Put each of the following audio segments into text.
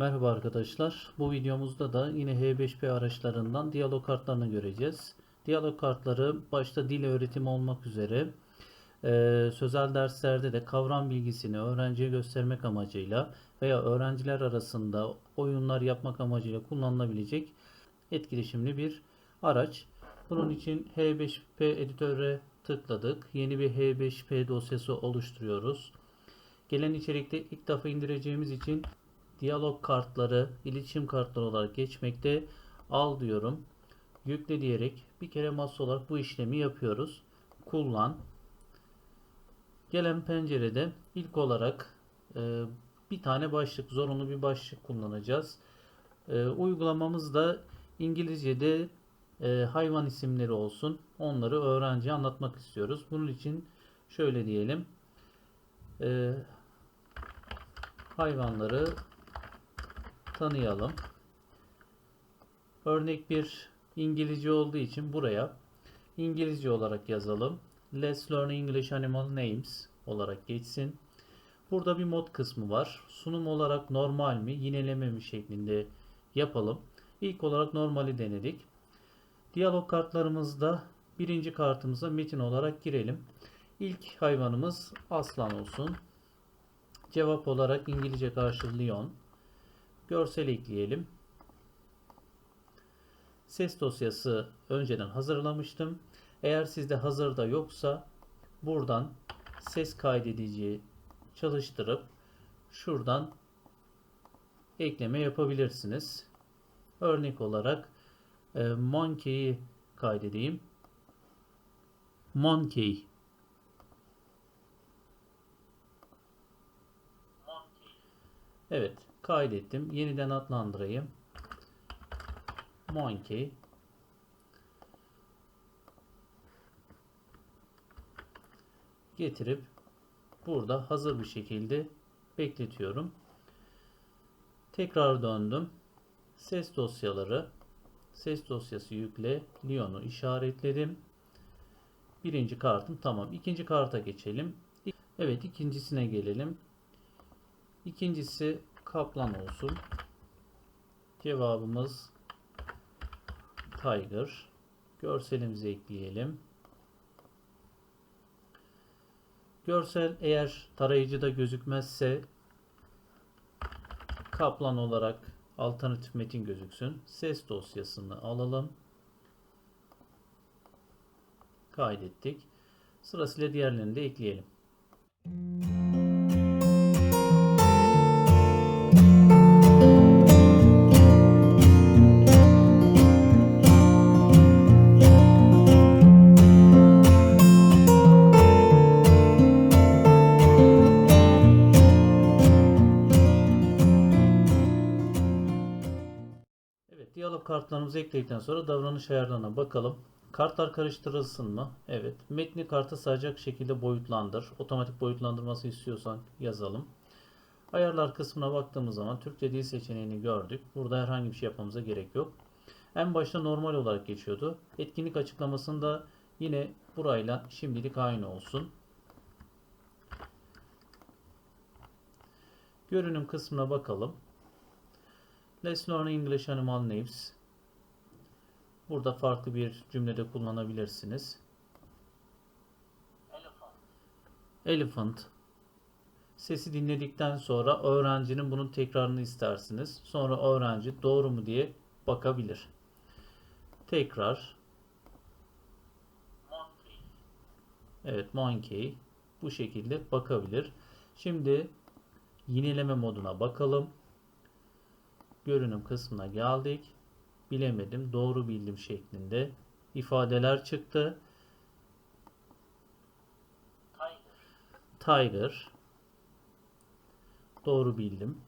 Merhaba arkadaşlar. Bu videomuzda da yine H5P araçlarından diyalog kartlarını göreceğiz. Diyalog kartları başta dil öğretimi olmak üzere e, sözel derslerde de kavram bilgisini öğrenciye göstermek amacıyla veya öğrenciler arasında oyunlar yapmak amacıyla kullanılabilecek etkileşimli bir araç. Bunun için H5P editöre tıkladık. Yeni bir H5P dosyası oluşturuyoruz. Gelen içerikte ilk defa indireceğimiz için diyalog kartları, iletişim kartları olarak geçmekte. Al diyorum. Yükle diyerek bir kere masa olarak bu işlemi yapıyoruz. Kullan. Gelen pencerede ilk olarak e, bir tane başlık, zorunlu bir başlık kullanacağız. E, uygulamamız da İngilizce'de e, hayvan isimleri olsun. Onları öğrenciye anlatmak istiyoruz. Bunun için şöyle diyelim. E, hayvanları tanıyalım. Örnek bir İngilizce olduğu için buraya İngilizce olarak yazalım. Let's learn English animal names olarak geçsin. Burada bir mod kısmı var. Sunum olarak normal mi, yineleme mi şeklinde yapalım. İlk olarak normali denedik. Diyalog kartlarımızda birinci kartımıza metin olarak girelim. İlk hayvanımız aslan olsun. Cevap olarak İngilizce karşılığı Leon. Görsel ekleyelim. Ses dosyası önceden hazırlamıştım. Eğer sizde hazırda yoksa buradan ses kaydediciyi çalıştırıp şuradan ekleme yapabilirsiniz. Örnek olarak e, monkey'i kaydedeyim. Monkey. Evet, kaydettim. Yeniden adlandırayım. Monkey. Getirip burada hazır bir şekilde bekletiyorum. Tekrar döndüm. Ses dosyaları. Ses dosyası yükle. Lyon'u işaretledim. Birinci kartım tamam. İkinci karta geçelim. Evet ikincisine gelelim. İkincisi kaplan olsun. Cevabımız tiger. Görselimizi ekleyelim. Görsel eğer tarayıcıda gözükmezse kaplan olarak alternatif metin gözüksün. Ses dosyasını alalım. Kaydettik. Sırasıyla diğerlerini de ekleyelim. Evet, kartlarımızı ekledikten sonra davranış ayarlarına bakalım. Kartlar karıştırılsın mı? Evet. Metni karta sığacak şekilde boyutlandır. Otomatik boyutlandırması istiyorsan yazalım. Ayarlar kısmına baktığımız zaman Türkçe dil seçeneğini gördük. Burada herhangi bir şey yapmamıza gerek yok. En başta normal olarak geçiyordu. Etkinlik açıklamasında yine burayla şimdilik aynı olsun. Görünüm kısmına bakalım. Let's learn English animal names. Burada farklı bir cümlede kullanabilirsiniz. Elephant. Sesi dinledikten sonra öğrencinin bunun tekrarını istersiniz. Sonra öğrenci doğru mu diye bakabilir. Tekrar. Evet monkey. Bu şekilde bakabilir. Şimdi yineleme moduna bakalım. Görünüm kısmına geldik. Bilemedim, doğru bildim şeklinde ifadeler çıktı. Tiger. Doğru bildim.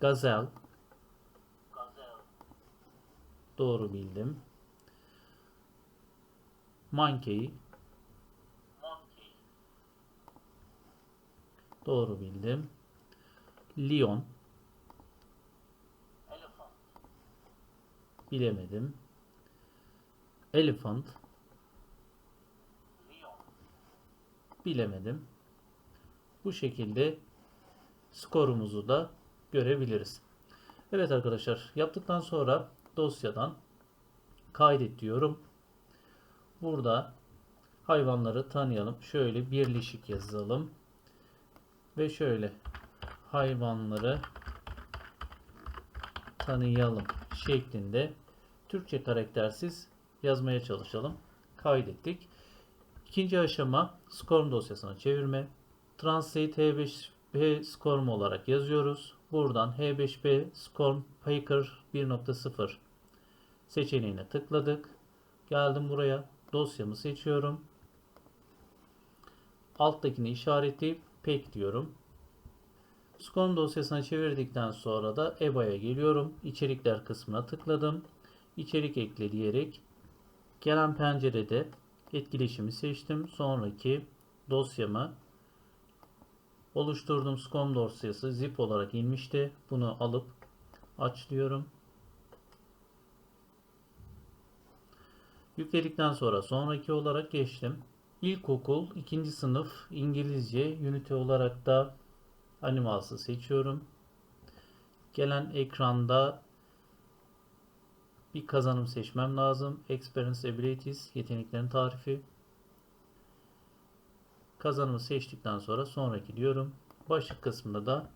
Gazel. Doğru bildim. Monkey. Doğru bildim. Lion. Bilemedim. Elephant. Bilemedim. Bu şekilde skorumuzu da görebiliriz. Evet arkadaşlar yaptıktan sonra dosyadan kaydet diyorum. Burada hayvanları tanıyalım. Şöyle birleşik yazalım. Ve şöyle hayvanları tanıyalım şeklinde Türkçe karaktersiz yazmaya çalışalım. Kaydettik. İkinci aşama SCORM dosyasına çevirme. Translate H5P SCORM olarak yazıyoruz. Buradan H5P SCORM Packer 1.0 seçeneğine tıkladık. Geldim buraya. Dosyamı seçiyorum. Alttakini işaretleyip pek diyorum. SCORM dosyasına çevirdikten sonra da EBA'ya geliyorum. İçerikler kısmına tıkladım. İçerik ekle diyerek gelen pencerede etkileşimi seçtim. Sonraki dosyamı oluşturduğum SCORM dosyası zip olarak inmişti. Bunu alıp aç diyorum. Yükledikten sonra sonraki olarak geçtim. İlkokul 2. sınıf İngilizce ünite olarak da animals'ı seçiyorum. Gelen ekranda bir kazanım seçmem lazım. Experience Abilities yeteneklerin tarifi. Kazanımı seçtikten sonra sonraki diyorum. Başlık kısmında da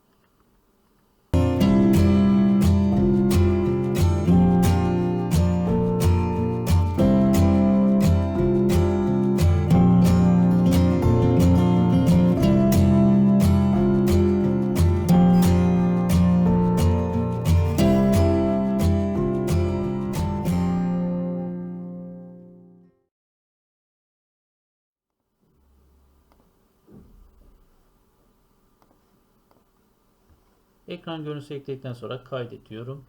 ekran görüntüsü ekledikten sonra kaydet diyorum.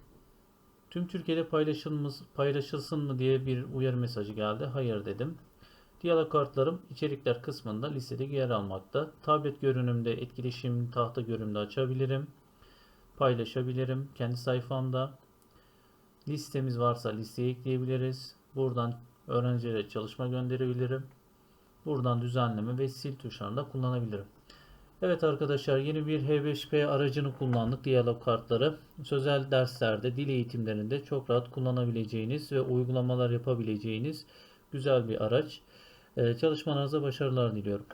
Tüm Türkiye'de paylaşılsın mı diye bir uyarı mesajı geldi. Hayır dedim. Diyalog kartlarım içerikler kısmında listede yer almakta. Tablet görünümde, etkileşim tahta görünümde açabilirim. Paylaşabilirim kendi sayfamda. Listemiz varsa listeye ekleyebiliriz. Buradan öğrencilere çalışma gönderebilirim. Buradan düzenleme ve sil tuşlarını da kullanabilirim. Evet arkadaşlar yeni bir H5P aracını kullandık. Diyalog kartları. Sözel derslerde, dil eğitimlerinde çok rahat kullanabileceğiniz ve uygulamalar yapabileceğiniz güzel bir araç. Ee, Çalışmalarınıza başarılar diliyorum.